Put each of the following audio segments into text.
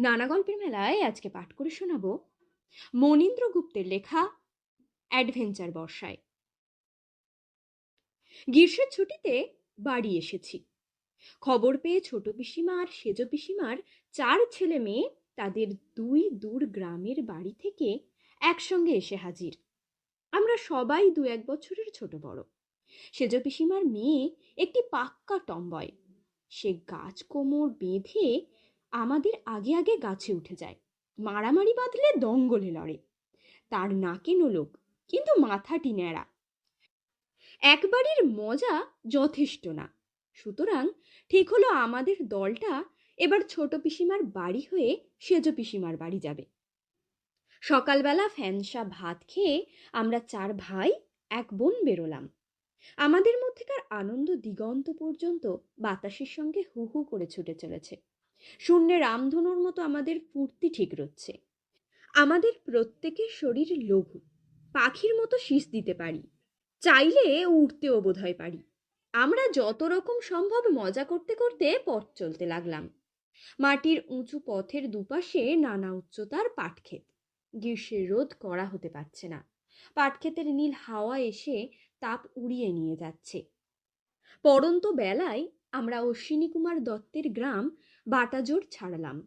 নানা গল্পের মেলায় আজকে পাঠ করে শোনাব মনীন্দ্র গুপ্তের লেখা অ্যাডভেঞ্চার বর্ষায়। গ্রীষ্মের ছুটিতে বাড়ি এসেছি। খবর পেয়ে ছোট পিসিমা আর সেজ পিসিমার চার ছেলে মেয়ে তাদের দুই দূর গ্রামের বাড়ি থেকে একসঙ্গে এসে হাজির। আমরা সবাই দু এক বছরের ছোট বড়। সেজ পিসিমার মেয়ে একটি পাক্কা টম্বয়। সে গাছ কোমর বেঁধে আমাদের আগে আগে গাছে উঠে যায়। মারামারি বাঁধলে দঙ্গলে লড়ে তার নাকে নোলক কিন্তু মাথাটি ন্যাড়া। একবারের মজা যথেষ্ট না। সুতরাং ঠিক হলো আমাদের দলটা এবার ছোট পিসিমার বাড়ি হয়ে সেজ পিসিমার বাড়ি যাবে। সকালবেলা ফ্যানসা ভাত খেয়ে আমরা চার ভাই, এক বোন বেরোলাম। আমাদের মধ্যেকার আনন্দ দিগন্ত পর্যন্ত বাতাসের সঙ্গে হু হু করে ছুটে চলেছে। শূন্যে রামধনুর মতো আমাদের ফুর্তি ঠিক রচ্ছে। আমাদের প্রত্যেকের শরীর লঘু, পাখির মতো শীষ দিতে পারি, চাইলে উঠতেও বোধহয় পারি। আমরা যত রকম সম্ভব মজা করতে করতে পথ চলতে লাগলাম। মাটির উঁচু পথের দুপাশে নানা উচ্চতার পাটক্ষেত। গ্রীষ্মের রোদ করা হতে পারছে না। পাটক্ষেতের নীল হাওয়া এসে তাপ উড়িয়ে নিয়ে যাচ্ছে। পরন্ত বেলায় আমরা অশ্বিনী কুমার দত্তের গ্রাম বাটাজোর ছাড়ালাম।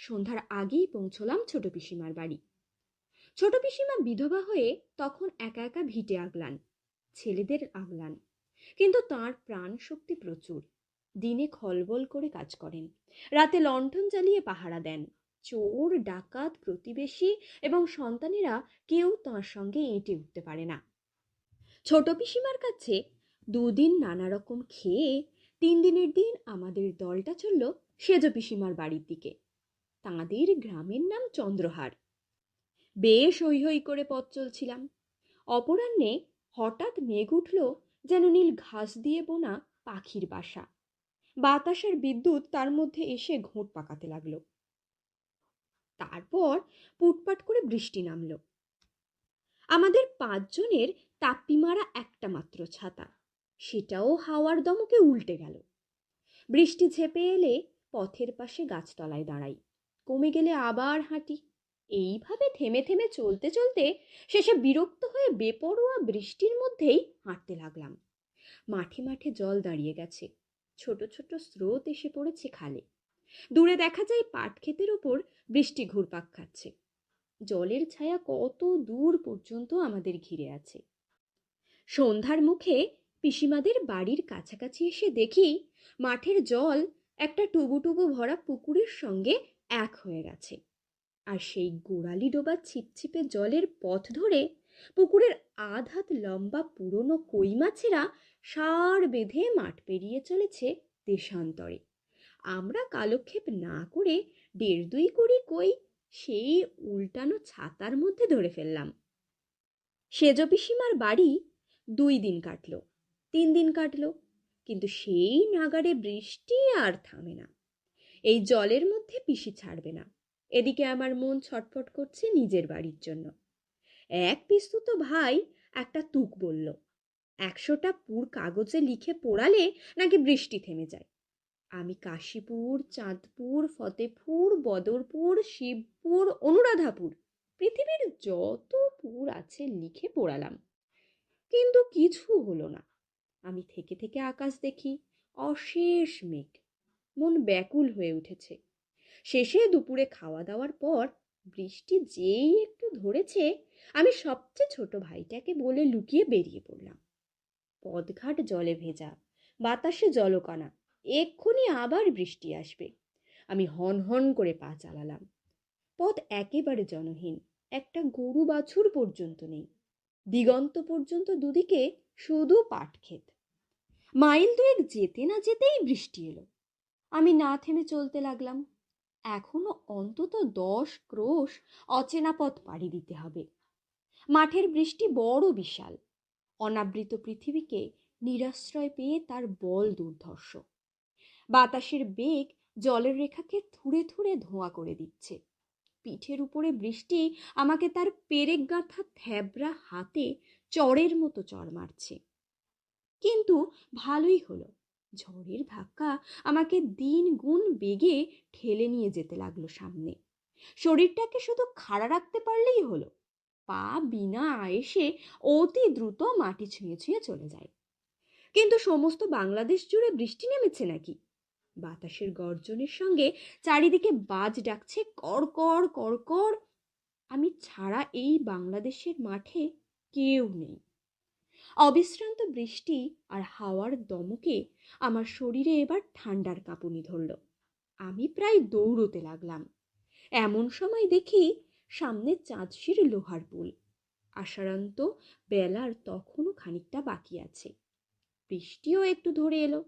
সন্ধ্যার আগেই পৌঁছলাম ছোট পিসিমার বাড়ি। ছোট পিসিমা বিধবা হয়ে তখন একা একা ভিটে আগলান, ছেলেদের আগলান। কিন্তু তার প্রাণ শক্তি প্রচুর। দিনে খলবল করে কাজ করেন। রাতে লণ্ঠন জ্বালিয়ে পাহারা দেন। চোর, ডাকাত, প্রতিবেশী এবং সন্তানেরা কেউ তাঁর সঙ্গে এঁটে উঠতে পারে না। ছোট পিসিমার কাছে দুদিন নানা রকম খেয়ে তিন দিনের দিন আমাদের দলটা চলল সেজ পিসিমার বাড়ির দিকে। তাঁদের গ্রামের নাম চন্দ্রহার বেশ হৈ হৈ করে পথ চলছিলাম। অপরাহ্নে হঠাৎ মেঘ উঠল যেন নীল ঘাস দিয়ে বোনা পাখির বাসা। বাতাসের বিদ্যুৎ তার মধ্যে এসে ঘোঁট পাকাতে লাগল। তারপর পুটপাট করে বৃষ্টি নামলো। আমাদের পাঁচজনের তাপ্পি মারা একটা মাত্র ছাতা। সেটাও হাওয়ার দমকে উল্টে গেল। বৃষ্টি ঝেপে এলে পথের পাশে গাছতলায় দাঁড়াই। কমে গেলে আবার হাঁটি। এইভাবে থেমে থেমে চলতে চলতে শেষে বিরক্ত হয়ে বেপরোয়া বৃষ্টির মধ্যেই হাঁটতে লাগলাম। মাঠে মাঠে জল দাঁড়িয়ে গেছে। ছোট ছোট স্রোত এসে পড়েছে খালে। দূরে দেখা যায় পাট ক্ষেতের ওপর বৃষ্টি ঘুরপাক খাচ্ছে। জলের ছায়া কত দূর পর্যন্ত আমাদের ঘিরে আছে। সন্ধ্যার মুখে পিসিমাদের বাড়ির কাছাকাছি এসে দেখি মাঠের জল একটা টুবু টুবু ভরা পুকুরের সঙ্গে এক হয়ে গেছে। আর সেই গোড়ালি ডোবা ছিপছিপে জলের পথ ধরে পুকুরের আধ হাত লম্বা পুরনো কই মাছেরা সার বেঁধে মাঠ পেরিয়ে চলেছে দেশান্তরে। আমরা কালক্ষেপ না করে দেড় দুই করি কই সেই উল্টানো ছাতার মধ্যে ধরে ফেললাম। সেজ পিসিমার বাড়ি দুই দিন কাটল, তিন দিন কাটলো কিন্তু সেই নাগারে বৃষ্টি আর থামে না। এই জলের মধ্যে পিসি ছাড়বে না। এদিকে আমার মন ছটফট করছে নিজের বাড়ির জন্য। এক পিস্তুত ভাই একটা তুক বলল, একশোটা পুর কাগজে লিখে পোড়ালে নাকি বৃষ্টি থেমে যায়? আমি কাশীপুর, চাঁদপুর, ফতেপুর, বদরপুর, শিবপুর, অনুরাধাপুর, পৃথিবীর যত পুর আছে লিখে পোড়ালাম। কিন্তু কিছু হলো না। আমি থেকে থেকে আকাশ দেখি, অশেষ মেঘ। মন ব্যাকুল হয়ে উঠেছে। শেষে দুপুরে খাওয়া দাওয়ার পর বৃষ্টি যেই একটু ধরেছে, আমি সবচেয়ে ছোট ভাইটাকে বলে লুকিয়ে বেরিয়ে পড়লাম। পদঘাট জলে ভেজা, বাতাসে জলকণা এক্ষুনি আবার বৃষ্টি আসবে। আমি হন হন করে পা চালালাম। পথ একেবারে জনহীন, একটা গরু বাছুর পর্যন্ত নেই। দিগন্ত পর্যন্ত দুদিকে শুধু পাট ক্ষেত। মাইল দুয়েক যেতে না যেতেই বৃষ্টি এলো। আমি না থেমে চলতে লাগলাম। এখনও অন্তত দশ ক্রোশ অচেনা পথ পাড়ি দিতে হবে। মাঠের বৃষ্টি বড় বিশাল। অনাবৃত পৃথিবীকে নিরাশ্রয় পেয়ে তার বল দুর্ধর্ষ। বাতাসের বেগ জলের রেখাকে থুড়ে থুড়ে ধোঁয়া করে দিচ্ছে। পিঠের উপরে বৃষ্টি আমাকে তার পেরেক গাঁথা থ্যাবরা হাতে চড়ের মতো চড় মারছে। কিন্তু ভালোই হলো, ঝড়ের ধাক্কা আমাকে দিন গুণ বেগে ঠেলে নিয়ে যেতে লাগল সামনে। শরীরটাকে শুধু খাড়া রাখতে পারলেই হলো, পা বিনা আয়েসে অতি দ্রুত মাটি ছুঁয়ে ছুঁয়ে চলে যায়। কিন্তু সমস্ত বাংলাদেশ জুড়ে বৃষ্টি নেমেছে নাকি? বাতাসের গর্জনের সঙ্গে চারিদিকে বাজ ডাকছে কড়কড় কড়কড় আমি ছাড়া এই বাংলাদেশের মাঠে কেউ নেই। অবিশ্রান্ত বৃষ্টি আর হাওয়ার দমকে আমার শরীরে এবার ঠান্ডার কাঁপুনি ধরল। আমি প্রায় দৌড়তে লাগলাম। এমন সময় দেখি সামনে চাঁদশির লোহার পুল। আশারান্ত বেলার তখনও খানিকটা বাকি আছে। বৃষ্টিও একটু ধরে এলো।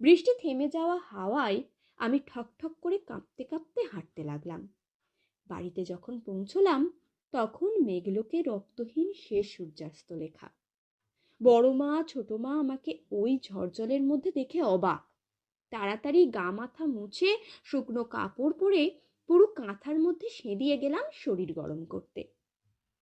বৃষ্টি থেমে যাওয়া হাওয়ায় আমি ঠকঠক করে কাঁপতে কাঁপতে হাঁটতে লাগলাম। বাড়িতে যখন পৌঁছলাম, তখন মেঘলোকে রক্তহীন শেষ সূর্যাস্ত লেখা। বড় মা, ছোট মা আমাকে ওই ঝড়জলের মধ্যে দেখে অবাক। তাড়াতাড়ি গা মাথা মুছে শুকনো কাপড় পরে পুরো কাঁথার মধ্যে সেঁধিয়ে গেলাম শরীর গরম করতে।